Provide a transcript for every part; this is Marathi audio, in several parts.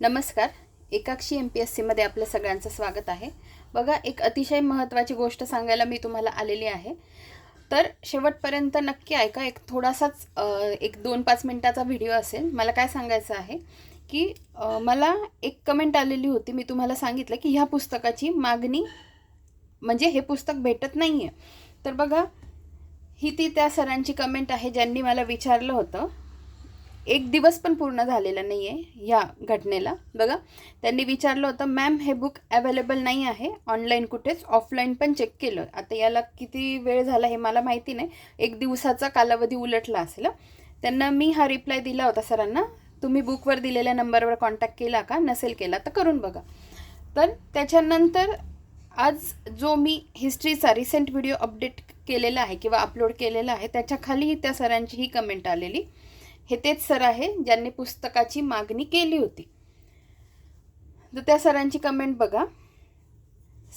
नमस्कार. एकाक्षी एम पी एस सीमध्ये आपलं सगळ्यांचं स्वागत आहे. बघा एक अतिशय महत्त्वाची गोष्ट सांगायला मी तुम्हाला आलेली आहे. तर शेवटपर्यंत नक्की ऐका एक थोडासाच एक दोन पाच मिनटाचा व्हिडिओ असेल. मला काय सांगायचं आहे की मला एक कमेंट आलेली होती. मी तुम्हाला सांगितलं की ह्या पुस्तकाची मागणी म्हणजे हे पुस्तक भेटत नाही आहे तर बघा ही ती त्या सरांची कमेंट आहे ज्यांनी मला विचारलं होतं. एक दिवस पण पूर्ण झालेला नाही आहे ह्या घटनेला. बघा त्यांनी विचारलं होतं मॅम हे बुक अवेलेबल नाही आहे. ऑनलाईन कुठेच ऑफलाईन पण चेक केलं. आता याला किती वेळ झाला हे मला माहिती नाही. एक दिवसाचा कालावधी उलटला असेल त्यांना मी हा रिप्लाय दिला होता सरांना. तुम्ही बुकवर दिलेल्या नंबरवर कॉन्टॅक्ट केला का? नसेल केला तर करून बघा. तर त्याच्यानंतर आज जो मी हिस्ट्रीचा रिसेंट व्हिडिओ अपडेट केलेला आहे किंवा अपलोड केलेला आहे त्याच्याखाली त्या सरांची ही कमेंट आलेली. हे तेच सर आहे ज्यांनी पुस्तकाची मागणी केली होती. तर त्या सरांची कमेंट बघा.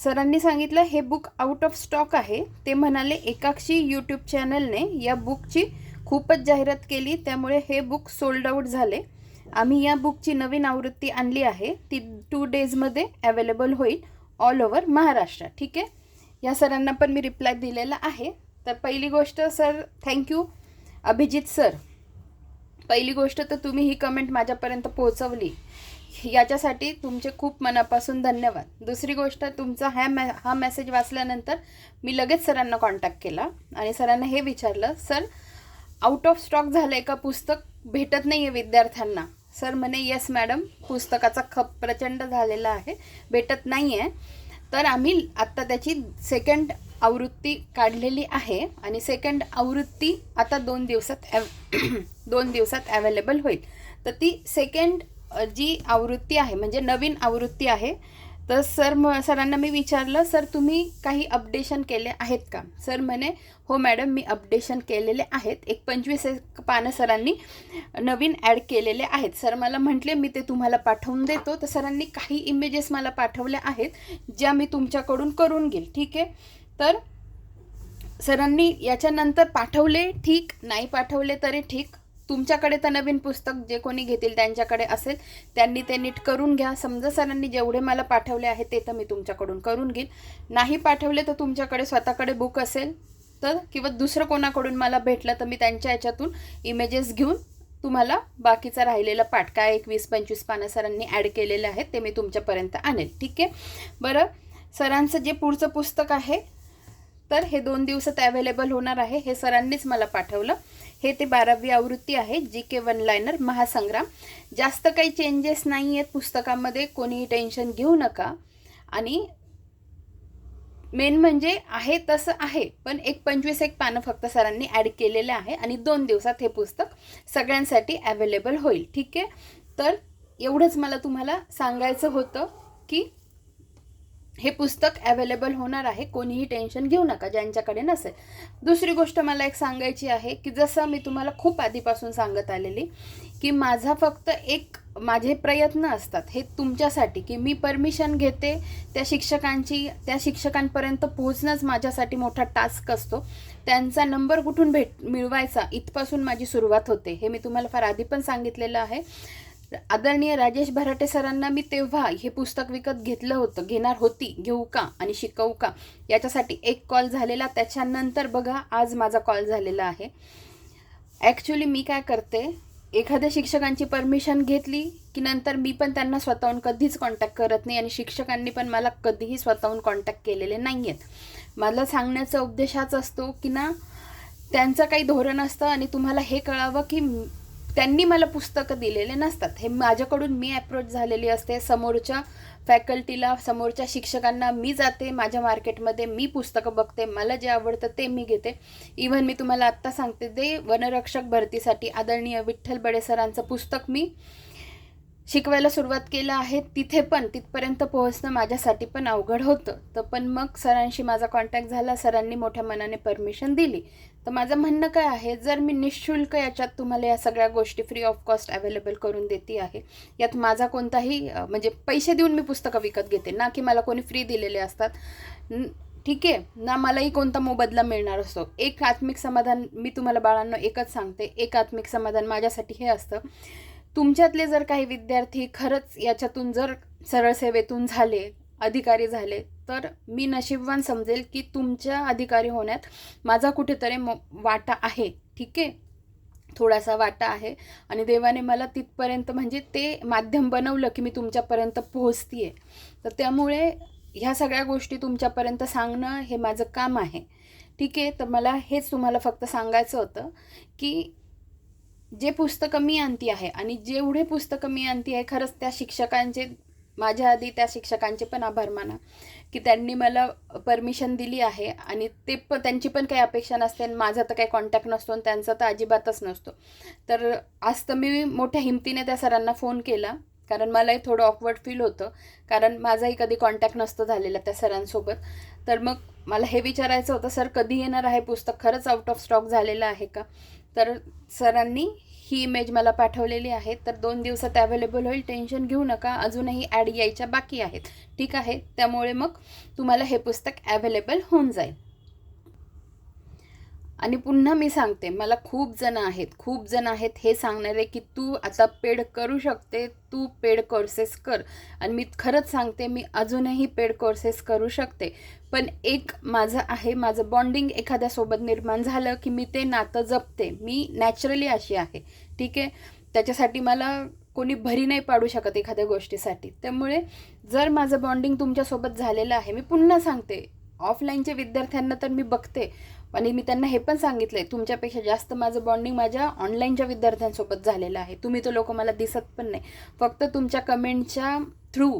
सरांनी सांगितलं हे बुक आउट ऑफ स्टॉक आहे. ते म्हणाले एकाक्षी यूट्यूब चॅनलने या बुकची खूपच जाहिरात केली त्यामुळे हे बुक सोल्ड आऊट झाले. आम्ही या बुकची नवीन आवृत्ती आणली आहे. ती टू डेजमध्ये अवेलेबल होईल ऑल ओव्हर महाराष्ट्र. ठीक आहे? या सरांना पण मी रिप्लाय दिलेला आहे. तर पहिली गोष्ट सर थँक्यू अभिजित सर. पहिली गोष्ट तर तुम्ही ही कमेंट माझ्यापर्यंत पोहोचवली. याच्यासाठी तुमचे खूप मनापासून धन्यवाद. दुसरी गोष्ट तुमचा ह्या मॅ हा मेसेज वाचल्यानंतर मी लगेच सरांना कॉन्टॅक्ट केला आणि सरांना हे विचारलं सर आउट ऑफ स्टॉक झालं आहे का पुस्तक? भेटत नाही आहे विद्यार्थ्यांना. सर म्हणे येस मॅडम पुस्तकाचा खप प्रचंड झालेला आहे भेटत नाही आहे तर आम्ही आत्ता त्याची सेकंड आवृत्ती काढलेली आहे आणि सेकंड आवृत्ती आता दोन दिवसात ॲव दोन दिवसात ॲवेलेबल होईल. तर ती सेकंड जी आवृत्ती आहे म्हणजे नवीन आवृत्ती आहे तर सर म सरांना मी विचारलं सर तुम्ही काही अपडेशन केले आहेत का? सर म्हणे हो मॅडम मी अपडेशन केलेले आहेत. एक पंचवीस एक पानं सरांनी नवीन ॲड केलेले आहेत. सर मला म्हटले मी ते तुम्हाला पाठवून देतो. तर सरांनी काही इमेजेस मला पाठवल्या आहेत ज्या मी तुमच्याकडून करून घेईल. ठीक आहे? तर सरांनी याच्यानंतर पाठवले ठीक. नाही पाठवले तरी ठीक. तुमच्याकडे तर नवीन पुस्तक जे कोणी घेतील त्यांच्याकडे असेल त्यांनी ते नीट करून घ्या. समजा सरांनी जेवढे मला पाठवले आहे ते तर मी तुमच्याकडून करून घेईन. नाही पाठवले तर तुमच्याकडे स्वतःकडे बुक असेल तर किंवा दुसरं कोणाकडून मला भेटलं तर मी त्यांच्या याच्यातून इमेजेस घेऊन तुम्हाला बाकीचा राहिलेला पाठ काय एक वीस पंचवीस पानं सरांनी ॲड केलेले आहेत ते मी तुमच्यापर्यंत आणेल. ठीक आहे? बरं. सरांचं जे पुढचं पुस्तक आहे तर हे दोन दिवसात अवेलेबल होणार आहे. हे सरांनीच मला पाठवलं. हे ते बारावी आवृत्ती आहे. जी के वन लायनर महासंग्राम. जास्त काही चेंजेस नाही आहेत पुस्तकामध्ये. कोणीही टेन्शन घेऊ नका. आणि मेन म्हणजे आहे तसं आहे पण एक पंचवीस एक पानं फक्त सरांनी ॲड केलेलं आहे आणि दोन दिवसात हे पुस्तक सगळ्यांसाठी अवेलेबल होईल. ठीक आहे? तर एवढंच मला तुम्हाला सांगायचं होतं की हे पुस्तक अवेलेबल होणार आहे. कोणीही टेन्शन घेऊ नका ज्यांच्याकडे नसेल. दुसरी गोष्ट मला एक सांगायची आहे की जसं मी तुम्हाला खूप आधीपासून सांगत आलेली की माझा फक्त एक माझे प्रयत्न असतात हे तुमच्यासाठी की मी परमिशन घेते त्या शिक्षकांची त्या शिक्षकांपर्यंत पोहोचणंच माझ्यासाठी मोठा टास्क असतो. त्यांचा नंबर कुठून भेट मिळवायचा इथपासून माझी सुरुवात होते. हे मी तुम्हाला फार आधी पण सांगितलेलं आहे. आदरणीय राजेश भराटे सरांना मी तेव्हा हे पुस्तक विकत घेतलं होतं. घेणार होती. घेऊ का आणि शिकवू का? याच्यासाठी एक कॉल झालेला. त्याच्यानंतर बघा आज माझा कॉल झालेला आहे. ॲक्च्युली मी काय करते एखाद्या शिक्षकांची परमिशन घेतली की नंतर मी पण त्यांना स्वतःहून कधीच कॉन्टॅक्ट करत नाही आणि शिक्षकांनी पण मला कधीही स्वतःहून कॉन्टॅक्ट केलेले नाही आहेत मला सांगण्याचा उद्देश हाच असतो की ना त्यांचं काही धोरण असतं आणि तुम्हाला हे कळावं की त्यांनी मला पुस्तकं दिलेले नसतात. हे माझ्याकडून मी अप्रोच झालेली असते. समोरच्या फॅकल्टीला समोरच्या शिक्षकांना मी जाते. माझ्या मार्केटमध्ये मी पुस्तकं बघते. मला जे आवडतं ते मी घेते. इव्हन मी तुम्हाला आत्ता सांगते ते वनरक्षक भरतीसाठी आदरणीय विठ्ठल बडे सरांचं पुस्तक मी शिकवायला सुरुवात केलं आहे तिथे पण तिथपर्यंत पोहोचणं माझ्यासाठी पण अवघड होतं. तर पण मग सरांशी माझा कॉन्टॅक्ट झाला सरांनी मोठ्या मनाने परमिशन दिली. तर माझं म्हणणं काय आहे जर मी निशुल्क याच्यात तुम्हाला या सगळ्या गोष्टी फ्री ऑफ कॉस्ट अवेलेबल करून देते आहे यात माझा कोणताही म्हणजे पैसे देऊन मी पुस्तकं विकत घेते ना की मला कोणी फ्री दिलेले असतात. ठीक आहे ना मलाही कोणता मोबदला मिळणार असतो. एक आत्मिक समाधान मी तुम्हाला बाळांनो एकच सांगते एक आत्मिक समाधान माझ्यासाठी हे असतं. तुमच्यातले जर काही विद्यार्थी खरंच याच्यातून जर सरळ सेवेतून झाले अधिकारी झाले तर मी नशीबवान समजेल की तुमच्या अधिकारी होण्यात माझा कुठेतरी म वाटा आहे ठीक आहे? थोडासा वाटा आहे. आणि देवाने मला तिथपर्यंत म्हणजे ते माध्यम बनवलं की मी तुमच्यापर्यंत पोहोचते तर त्यामुळे ह्या सगळ्या गोष्टी तुमच्यापर्यंत सांगणं हे माझं काम आहे. ठीक आहे? तर मला हेच तुम्हाला फक्त सांगायचं होतं की जे पुस्तकं मी आणती आहे आणि जेवढे पुस्तकं मी आणती आहे खरंच त्या शिक्षकांचे माझ्या आधी त्या शिक्षकांचे पण आभार माना की त्यांनी मला परमिशन दिली आहे आणि ते पण त्यांची पण काही अपेक्षा नसते आणि माझा तर काही कॉन्टॅक्ट नसतो आणि त्यांचा तर अजिबातच नसतो. तर आज तर मी मोठ्या हिमतीने त्या सरांना फोन केला कारण मलाही थोडं ऑकवर्ड फील होतं कारण माझाही कधी कॉन्टॅक्ट नसतो झालेला त्या सरांसोबत. तर मग मला हे विचारायचं होतं सर कधी येणार आहे पुस्तक? खरंच आउट ऑफ स्टॉक झालेलं आहे का? तर सरांनी ही इमेज मला पाठवलेली आहे. तर दोन दिवसात अवेलेबल होईल. टेन्शन घेऊ नका. अजूनही ॲड यायच्या बाकी आहेत. ठीक आहे? त्यामुळे मग तुम्हाला हे पुस्तक अवेलेबल होऊन जाईल. आणि पुन्हा मी सांगते मला खूप जण आहेत खूप जण आहेत हे सांगणारे की तू आता पेड करू शकते तू पेड कोर्सेस कर. आणि मी खरंच सांगते मी अजूनही पेड कोर्सेस करू शकते. पण एक माझं आहे माझं बॉन्डिंग एखाद्यासोबत निर्माण झालं की मी ते नातं जपते. मी नॅचरली अशी आहे. ठीक आहे? त्याच्यासाठी मला कोणी भरी नाही पाडू शकत एखाद्या गोष्टीसाठी. त्यामुळे जर माझं बॉन्डिंग तुमच्यासोबत झालेलं आहे मी पुन्हा सांगते ऑफलाईनच्या विद्यार्थ्यांना तर मी बघते. आणि मी त्यांना हे पण सांगितलं आहे तुमच्यापेक्षा जास्त माझं बॉन्डिंग माझ्या ऑनलाईनच्या विद्यार्थ्यांसोबत झालेलं आहे. तुम्ही तर लोक मला दिसत पण नाही. फक्त तुमच्या कमेंटच्या थ्रू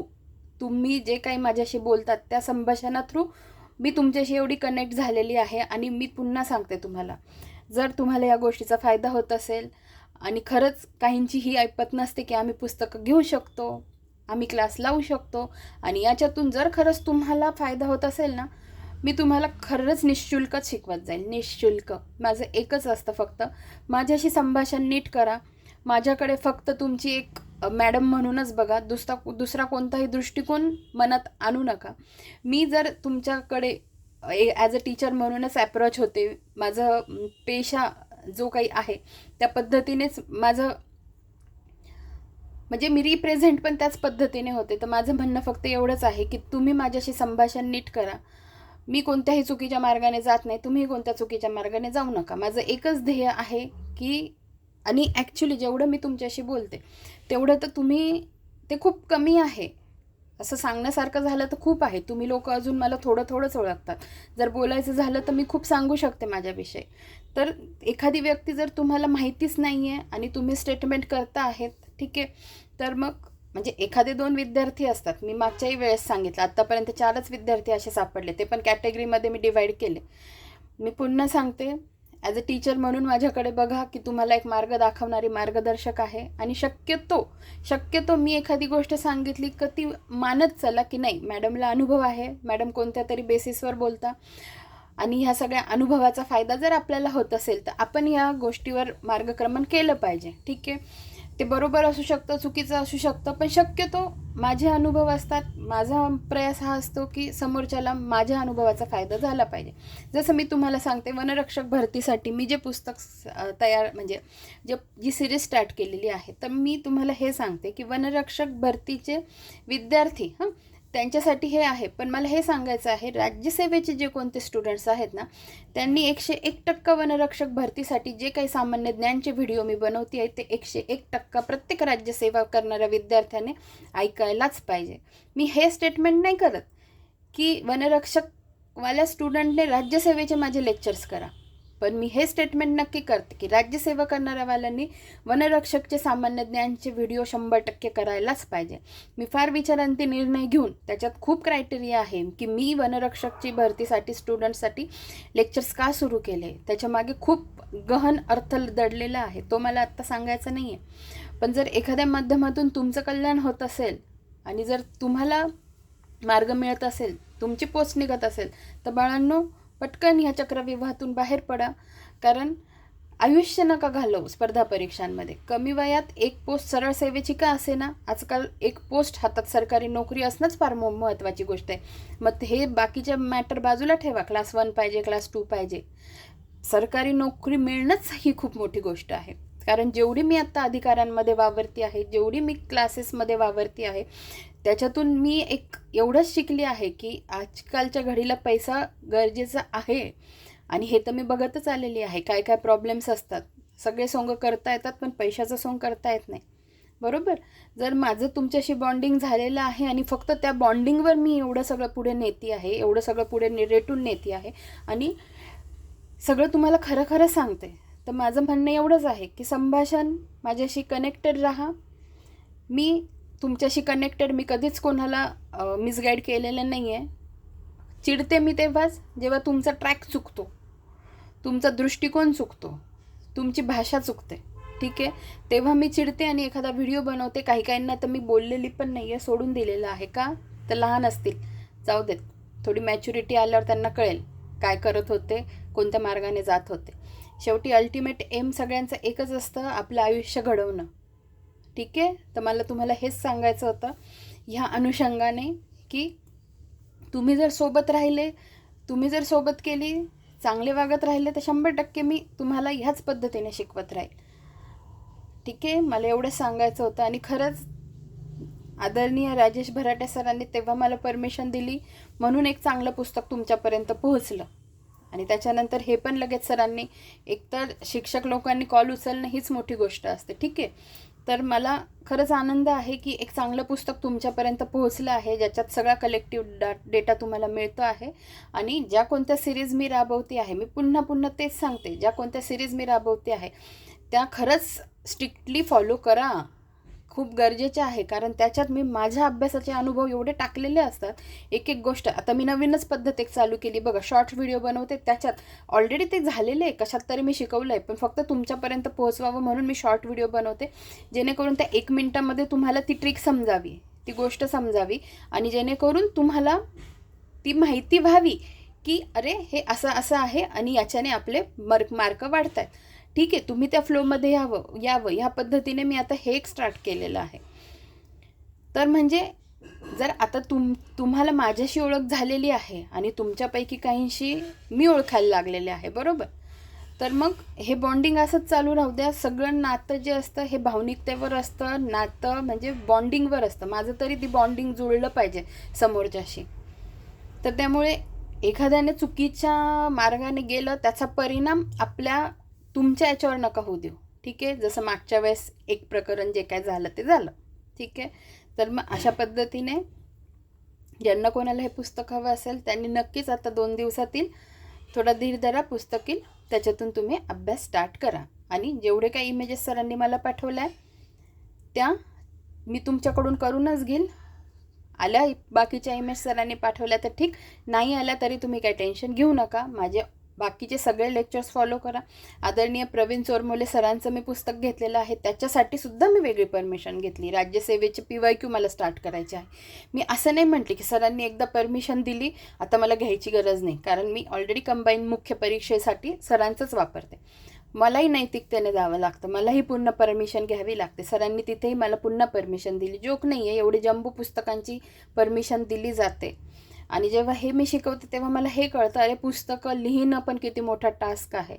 तुम्ही जे काही माझ्याशी बोलतात त्या संभाषणा थ्रू मी तुमच्याशी एवढी कनेक्ट झालेली आहे आणि मी पुन्हा सांगते तुम्हाला. जर तुम्हाला या गोष्टीचा फायदा होत असेल आणि खरंच काहींची ही ऐपत नसते की आम्ही पुस्तकं घेऊ शकतो आम्ही क्लास लावू शकतो आणि याच्यातून जर खरंच तुम्हाला फायदा होत असेल ना मी तुम्हाला खरंच निशुल्कच शिकवत जाईल निशुल्क. माझं एकच असतं फक्त माझ्याशी संभाषण नीट करा. माझ्याकडे फक्त तुमची एक मॅडम म्हणूनच बघा दुसरा दुसरा कोणताही दृष्टिकोन मनात आणू नका. मी जर तुमच्याकडे ॲज अ टीचर म्हणूनच ॲप्रोच होते माझं पेशा जो काही आहे त्या पद्धतीनेच माझं म्हणजे मी रिप्रेझेंट पण त्याच पद्धतीने होते. तर माझं म्हणणं फक्त एवढंच आहे की तुम्ही माझ्याशी संभाषण नीट करा. मी कोणत्याही चुकीच्या मार्गाने जात नाही तुम्ही कोणत्या चुकीच्या मार्गाने जाऊ नका. माझं एकच ध्येय आहे की आणि ॲक्च्युली जेवढं मी तुमच्याशी बोलते तेवढं तर तुम्ही ते खूप कमी आहे. असं सांगण्यासारखं झालं तर खूप आहे. तुम्ही लोक अजून मला थोडं थोडंच ओळखतात. जर बोलायचं झालं तर मी खूप सांगू शकते माझ्याविषयी. तर एखादी व्यक्ती जर तुम्हाला माहितीच नाही आहे आणि तुम्ही स्टेटमेंट करता आहेत ठीक आहे तर मग म्हणजे एखादे दोन विद्यार्थी असतात. मी मागच्याही वेळेस सांगितलं आत्तापर्यंत चारच विद्यार्थी असे सापडले. ते पण कॅटेगरीमध्ये मी डिवाईड केले. मी पुन्हा सांगते ॲज अ टीचर म्हणून माझ्याकडे बघा की तुम्हाला एक मार्ग दाखवणारी मार्गदर्शक आहे. आणि शक्यतो शक्यतो मी एखादी गोष्ट सांगितली का ती मानत चला की नाही. मॅडमला अनुभव आहे. मॅडम कोणत्या तरी बेसिसवर बोलता. आणि ह्या सगळ्या अनुभवाचा फायदा जर आपल्याला होत असेल तर आपण या गोष्टीवर मार्गक्रमण केलं पाहिजे. ठीक आहे? ते बरोबर असू शकतं चुकीचं असू शकतं पण शक्यतो माझे अनुभव असतात माझा प्रयास हा असतो की समोरच्याला माझ्या अनुभवाचा फायदा झाला पाहिजे. जसं मी तुम्हाला सांगते वनरक्षक भरतीसाठी मी जे पुस्तक तयार म्हणजे जे जी सिरीज स्टार्ट केलेली आहे तर मी तुम्हाला हे सांगते की वनरक्षक भरतीचे विद्यार्थी हां त्यांच्यासाठी हे आहे. पण मला हे सांगायचं आहे राज्यसेवेचे जे कोणते स्टुडंट्स आहेत ना त्यांनी एकशे एक टक्का वनरक्षक भरतीसाठी जे काही सामान्य ज्ञानचे व्हिडिओ मी बनवते आहे ते एकशे एक टक्का प्रत्येक राज्यसेवा करणाऱ्या विद्यार्थ्याने ऐकायलाच पाहिजे. मी हे स्टेटमेंट नाही करत की वनरक्षकवाल्या स्टुडंटने राज्यसेवेचे माझे लेक्चर्स करा. पण मी हे स्टेटमेंट नक्की करते की राज्यसेवा करणाऱ्यावाल्यांनी वनरक्षकचे सामान्य ज्ञानचे व्हिडिओ शंभर टक्के करायलाच पाहिजे. मी फार विचारांती निर्णय घेऊन त्याच्यात खूप क्रायटेरिया आहे की मी वनरक्षकची भरतीसाठी स्टुडंटसाठी लेक्चर्स का सुरू केले? त्याच्यामागे खूप गहन अर्थ दडलेला आहे. तो मला आत्ता सांगायचा नाही आहे पण जर एखाद्या माध्यमातून तुमचं कल्याण होत असेल आणि जर तुम्हाला मार्ग मिळत असेल तुमची पोस्ट निघत असेल तर बाळांनो पटकन ह्या चक्रव्यूहातून बाहेर पडा. कारण आयुष्य नका घालवू स्पर्धा परीक्षांमध्ये. कमी वयात एक पोस्ट सरळ सेवेची का असे ना आजकाल एक पोस्ट हातात सरकारी नोकरी असणंच फार महत्त्वाची गोष्ट आहे. मग हे बाकीच्या मॅटर बाजूला ठेवा. क्लास वन पाहिजे क्लास टू पाहिजे. सरकारी नोकरी मिळणंच ही खूप मोठी गोष्ट आहे. कारण जेवढी मी आत्ता अधिकाऱ्यांमध्ये वावरती आहे जेवढी मी क्लासेसमध्ये वावरती आहे त्याच्यातून मी एक एवढंच शिकली आहे की आजकालच्या घडीला पैसा गरजेचा आहे. आणि हे तर मी बघतच आलेली आहे. काय काय प्रॉब्लेम्स असतात. सगळे सोंग करता येतात पण पैशाचं सोंग करता येत नाही. बरोबर? जर माझं तुमच्याशी बॉन्डिंग झालेलं आहे आणि फक्त त्या बॉन्डिंगवर मी एवढं सगळं पुढे नेती आहे एवढं सगळं पुढे ने रेटून नेती आहे आणि सगळं तुम्हाला खरं खरं सांगते. तर माझं म्हणणं एवढंच आहे की संभाषण माझ्याशी कनेक्टेड राहा. मी तुमच्याशी कनेक्टेड मी कधीच कोणाला मिसगाईड केलेलं नाही आहे चिडते मी तेव्हाच जेव्हा तुमचा ट्रॅक चुकतो. तुमचा दृष्टिकोन चुकतो. तुमची भाषा चुकते. ठीक आहे? तेव्हा मी चिडते आणि एखादा व्हिडिओ बनवते. काही काहींना तर मी बोललेली पण नाही आहे सोडून दिलेलं आहे का? तर लहान असतील. जाऊ देत. थोडी मॅच्युरिटी आल्यावर त्यांना कळेल. काय करत होते? कोणत्या मार्गाने जात होते? शेवटी अल्टिमेट एम सगळ्यांचं एकच असतं आपलं आयुष्य घडवणं. ठीक आहे? तर मला तुम्हाला हेच सांगायचं होतं ह्या अनुषंगाने की तुम्ही जर सोबत राहिले तुम्ही जर सोबत केली चांगले वागत राहिले तर शंभर टक्के मी तुम्हाला ह्याच पद्धतीने शिकवत राहील. ठीक आहे? मला एवढं सांगायचं होतं आणि खरंच आदरणीय राजेश भराटे सरांनी तेव्हा मला परमिशन दिली म्हणून एक चांगलं पुस्तक तुमच्यापर्यंत पोहोचलं. आणि त्याच्यानंतर हे पण लगेच सरांनी एकतर शिक्षक लोकांनी कॉल उचलणं हीच मोठी गोष्ट असते ठीक आहे? तर मला खरंच आनंद आहे की एक चांगलं पुस्तक तुमच्यापर्यंत पोहोचलं आहे ज्याच्यात सगळा कलेक्टिव्ह डा डेटा तुम्हाला मिळतो आहे. आणि ज्या कोणत्या सिरीज मी राबवते आहे मी पुन्हा पुन्हा तेच सांगते ज्या कोणत्या सिरीज मी राबवते आहे त्या खरंच स्ट्रिक्टली फॉलो करा. खूप गरजेचे आहे. कारण त्याच्यात मी माझ्या अभ्यासाचे अनुभव एवढे टाकलेले असतात. एक एक गोष्ट. आता मी नवीनच पद्धत एक चालू केली. बघा शॉर्ट व्हिडिओ बनवते. त्याच्यात ऑलरेडी ते झालेले आहे. कशात तरी मी शिकवलं आहे पण फक्त तुमच्यापर्यंत पोहोचवावं म्हणून मी शॉर्ट व्हिडिओ बनवते. जेणेकरून त्या एक मिनटामध्ये तुम्हाला ती ट्रिक समजावी. ती गोष्ट समजावी. आणि जेणेकरून तुम्हाला ती माहिती व्हावी की अरे हे असं असं आहे आणि याच्याने आपले मार्क मार्क वाढत आहेत ठीक आहे तुम्ही त्या फ्लोमध्ये यावं यावं. ह्या पद्धतीने मी आता हे एक स्टार्ट केलेलं आहे. तर म्हणजे जर आता तुम तुम्हाला माझ्याशी ओळख झालेली आहे आणि तुमच्यापैकी काहींशी मी ओळखायला लागलेले आहे बरोबर? तर मग हे बॉन्डिंग असंच चालू राहू द्या. सगळं नातं जे असतं हे भावनिकतेवर असतं. नातं म्हणजे बॉन्डिंगवर असतं. माझं तरी ती बॉन्डिंग जुळलं पाहिजे समोरच्याशी. तर त्यामुळे एखाद्याने चुकीच्या मार्गाने गेलं त्याचा परिणाम आपल्या तुमच्या याच्यावर नका होऊ देऊ. ठीक आहे? जसं मागच्या वेळेस एक प्रकरण जे काय झालं ते झालं. ठीक आहे? तर मग अशा पद्धतीने ज्यांना कोणाला हे पुस्तक हवं असेल त्यांनी नक्कीच आता दोन दिवसातील थोडा धीर धरा पुस्तक येईल त्याच्यातून तुम्ही अभ्यास स्टार्ट करा. आणि जेवढे काही इमेजेस सरांनी मला पाठवल्या त्या मी तुमच्याकडून करूनच घेईल. आल्या बाकीच्या इमेज सरांनी पाठवल्या तर ठीक. नाही आल्या तरी तुम्ही काही टेन्शन घेऊ नका. माझे बाकीचे सगळे लेक्चर्स फॉलो करा. आदरणीय प्रवीण चोरमोले सरांचं मी पुस्तक घेतलेलं आहे त्याच्यासाठी सुद्धा मी वेगळी परमिशन घेतली. राज्यसेवेचे पी वाय क्यू मला स्टार्ट करायचे आहे. मी असं नाही म्हटले की सरांनी एकदा परमिशन दिली आता मला घ्यायची गरज नाही. कारण मी ऑलरेडी कंबाईन मुख्य परीक्षेसाठी सरांचंच वापरते. मलाही नैतिकतेने जावं लागतं. मलाही पूर्ण परमिशन घ्यावी लागते. सरांनी तिथेही मला पुन्हा परमिशन दिली. जोक नाही आहे एवढी जम्बू पुस्तकांची परमिशन दिली जाते. आणि जेव्हा हे मी शिकवते तेव्हा मला हे कळतं अरे पुस्तकं लिहिणं पण किती मोठा टास्क आहे.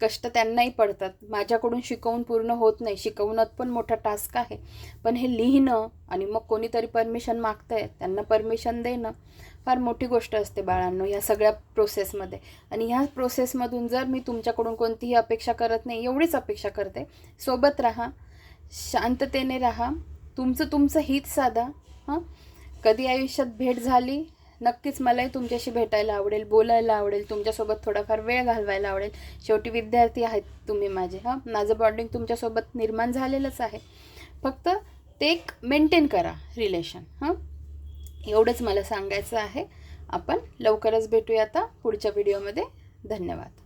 कष्ट त्यांनाही पडतात. माझ्याकडून शिकवून पूर्ण होत नाही. शिकवण्यात पण मोठा टास्क आहे. पण हे लिहिणं आणि मग कोणीतरी परमिशन मागतं आहे त्यांना परमिशन देणं फार मोठी गोष्ट असते बाळांनो या सगळ्या प्रोसेसमध्ये आणि ह्या प्रोसेसमधून जर मी तुमच्याकडून कोणतीही अपेक्षा करत नाही एवढीच अपेक्षा करते. सोबत राहा शांततेने राहा. तुमचं तुमचं हित साधा. हां? कधी आयुष्यात भेट झाली नक्कीच मलाही तुमच्याशी भेटायला आवडेल बोलायला आवडेल तुमच्यासोबत थोडाफार वेळ घालवायला आवडेल. शेवटी विद्यार्थी आहेत तुम्ही माझे हां? माझं बॉन्डिंग तुमच्यासोबत निर्माण झालेलंच आहे. फक्त ते एक मेंटेन करा रिलेशन हां? एवढंच मला सांगायचं आहे. आपण लवकरच भेटूया आता पुढच्या व्हिडिओमध्ये धन्यवाद.